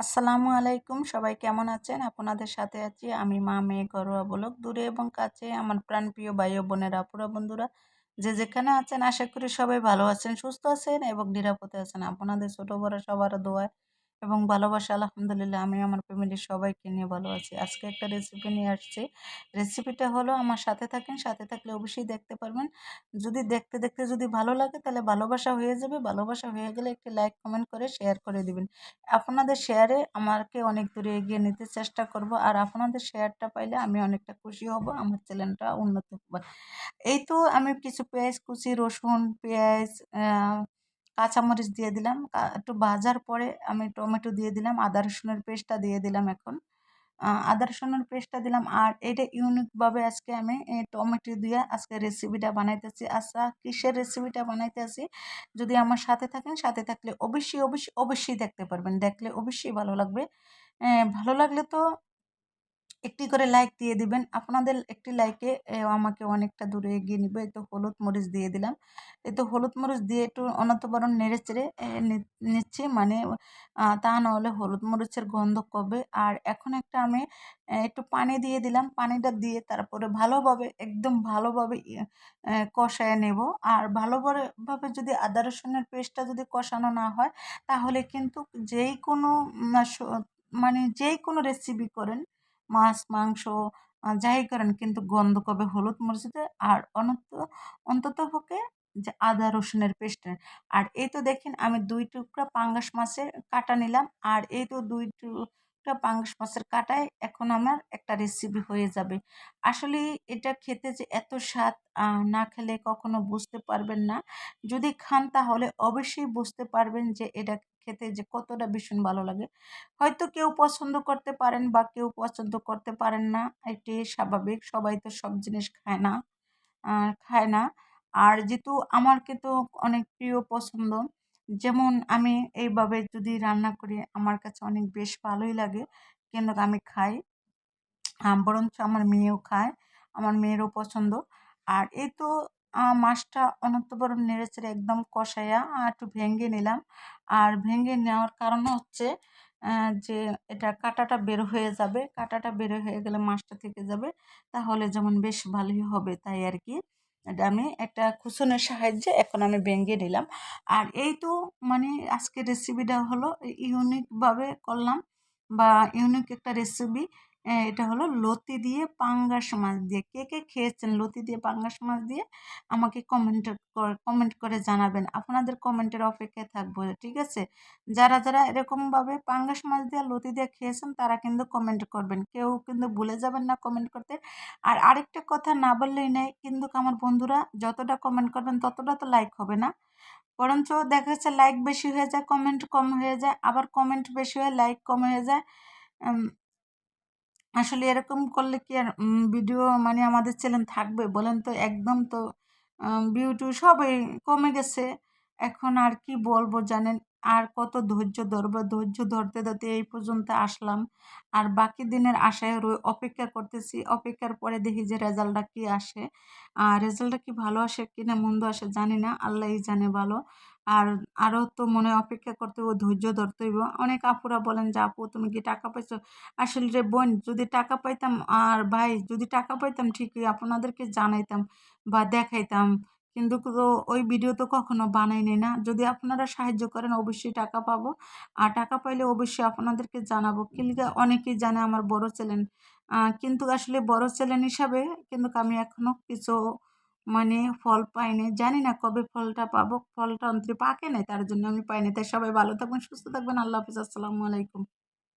আসসালামু আলাইকুম। সবাই কেমন আছেন? আপনাদের সাথে আছি আমি মা, মেয়ে, ঘরোয়া বলক দূরে এবং কাছে আমার প্রাণপ্রিয় ভাই ও বোনের আপুরা বন্ধুরা, যে যেখানে আছেন, আশা করি সবাই ভালো আছেন, সুস্থ আছেন এবং নিরাপদে আছেন। আপনাদের ছোটো বড় সবার দোয়ায় এবং ভালোবাসা, আলহামদুলিল্লাহ আমি আমার ফ্যামিলির সবাইকে নিয়ে ভালো আছি। আজকে একটা রেসিপি নিয়ে আসছি। রেসিপিটা হলো আমার সাথে থাকেন, সাথে থাকলে অবশ্যই দেখতে পারবেন। যদি দেখতে দেখতে যদি ভালো লাগে তাহলে ভালোবাসা হয়ে যাবে। ভালোবাসা হয়ে গেলে একটি লাইক কমেন্ট করে শেয়ার করে দিবেন। আপনাদের শেয়ারে আমাকে অনেক দূরে এগিয়ে নিতে চেষ্টা করব আর আপনাদের শেয়ারটা পাইলে আমি অনেকটা খুশি হব, আমার চ্যানেলটা উন্নত হবে এই তো আমি কিছু পেঁয়াজ কুচি, রসুন, পেঁয়াজ কাঁচামরিচ দিয়ে দিলাম। একটু ভাজার পরে আমি টমেটো দিয়ে দিলাম, আদা রসুনের পেস্টটা দিয়ে দিলাম এখন। আদা রসুনের পেস্টটা দিলাম আর এটা ইউনিকভাবে আজকে আমি টমেটো দিয়ে আজকে রেসিপিটা বানাইতেছি। আচ্ছা কিসের রেসিপিটা বানাইতে বানাইতেছি? যদি আমার সাথে থাকেন, সাথে থাকলে অবশ্যই অবশ্যই অবশ্যই দেখতে পারবেন। দেখলে অবশ্যই ভালো লাগবে। ভালো লাগলে তো একটি করে লাইক দিয়ে দিবেন। আপনাদের একটি লাইকে আমাকে অনেকটা দূরে এগিয়ে নিবে। তো হলুদ মরিচ দিয়ে দিলাম। তো হলুদ মরিচ দিয়ে একটু অনতবরণ নেড়ে চেড়ে নিচ্ছি। মানে তা নাহলে হলুদ মরিচের গন্ধ কবে আর এখন একটা আমি একটু পানি দিয়ে দিলাম। পানিটা দিয়ে তারপরে ভালোভাবে, একদম ভালোভাবে কষায় নেব। আর ভালোভাবে যদি আদা রসুনের পেস্টটা যদি কষানো না হয়, তাহলে কিন্তু যেই কোনো মানে যেই কোনো রেসিপি করেন মাছ, মাংস যাই করেন কিন্তু গন্ধ কবে হলুদ মরিচে আর অনন্ত অন্ততপক্ষে যে আদা রসুনের পেস্টের। আর এই তো দেখেন আমি দুই টুকরা পাঙ্গাস মাছের কাটা নিলাম আর এই তো দুই টুকরা পাঙ্গাস মাছের কাটায় এখন আমার একটা রেসিপি হয়ে যাবে। আসলে এটা খেতে যে এত স্বাদ না খেলে কখনো বুঝতে পারবেন না। যদি খান তাহলে অবশ্যই বুঝতে পারবেন যে এটা খেতে যে কতটা ভীষণ ভালো লাগে। হয়তো কেউ পছন্দ করতে পারেন বা কেউ পছন্দ করতে পারেন না এটি স্বাভাবিক। সবাই তো সব জিনিস খায় না খায় না। আর যেহেতু আমার তো অনেক প্রিয় পছন্দ, যেমন আমি এইভাবে যদি রান্না করি, আমার কাছে অনেক বেশ ভালোই লাগে কিন্তু আমি খাই। বরঞ্চ আমার মেয়েও খায়, আমার মেয়েরও পছন্দ। আর এই তো মাছটা অনন্তবরণ নেড়ে চেড়ে একদম কষাইয়া একটু ভেঙে নিলাম। আর ভেঙে নেওয়ার কারণ হচ্ছে যে এটা কাঁটাটা বের হয়ে যাবে, কাঁটাটা বের হয়ে গেলে মাছটা থেকে যাবে, তাহলে যেমন বেশ ভালোই হবে তাই আর কি। এটা আমি একটা কুসনের সাহায্যে এখন আমি ভেঙে নিলাম। আর এই তো মানে আজকের রেসিপিটা হলো, ইউনিকভাবে করলাম বা ইউনিক একটা রেসিপি এটা হলো লতি দিয়ে পাঙ্গাস মাছ দিয়ে। কে কে খেয়েছেন লতি দিয়ে পাঙ্গাস মাছ দিয়ে? আমাকে কমেন্ট কমেন্ট করে জানাবেন। আপনাদের কমেন্টের অপেক্ষায় থাকব, ঠিক আছে? যারা যারা এরকমভাবে পাঙ্গাস মাছ দিয়ে লতি দিয়ে খেয়েছেন, তারা কিন্তু কমেন্ট করবেন। কেউ কিন্তু ভুলে যাবেন না কমেন্ট করতে। আর আরেকটা কথা না বললেই নেই কিন্তু আমার বন্ধুরা যতটা কমেন্ট করবেন, ততটা তো লাইক হবে না। বরঞ্চ দেখা যাচ্ছে লাইক বেশি হয়ে যায় কমেন্ট কম হয়ে যায়, আবার কমেন্ট বেশি হয়ে লাইক কম হয়ে যায়। আসলে এরকম করলে কি আর ভিডিও মানে আমাদের চ্যানেল থাকবে বলেন তো? একদম তো ভিউ টিউ সবই কমে গেছে। এখন আর কি বলব জানেন? আর কত ধৈর্য ধরবো? ধৈর্য ধরতে ধরতে এই পর্যন্ত আসলাম। আর বাকি দিনের আশায় রয়ে অপেক্ষা করতেছি। অপেক্ষার পরে দেখি যে রেজাল্টটা কি আসে। আর রেজাল্টটা কি ভালো আসে, কি না মন্দ আসে জানি না। আল্লাহই জানে ভালো। আর আরও তো মনে অপেক্ষা করতে হইব ধৈর্য ধরতে হইব অনেক আপুরা বলেন যে, আপু, তুমি কি টাকা পাইছো? আসলে রে বোন, যদি টাকা পাইতাম, আর ভাই, যদি টাকা পাইতাম ঠিকই, আপনাদেরকে জানাইতাম বা দেখাইতাম। কিন্তু ওই ভিডিও তো কখনো বানাইনি না। যদি আপনারা সাহায্য করেন, অবশ্যই টাকা পাবো। আর টাকা পাইলে অবশ্যই আপনাদেরকে জানাব। কিন্তু অনেকেই জানে আমার বড় চ্যানেল কিন্তু আসলে বড় চ্যানেল হিসাবে কিন্তু আমি এখনও কিছু মানে ফল পাইনি। জানি না কবে ফলটা পাবো, ফলটা অন্তরে পাকে নাই, তার জন্য আমি পাইনি তাই সবাই ভালো থাকবেন, সুস্থ থাকবেন। আল্লাহ হাফিজ, আসসালামু আলাইকুম।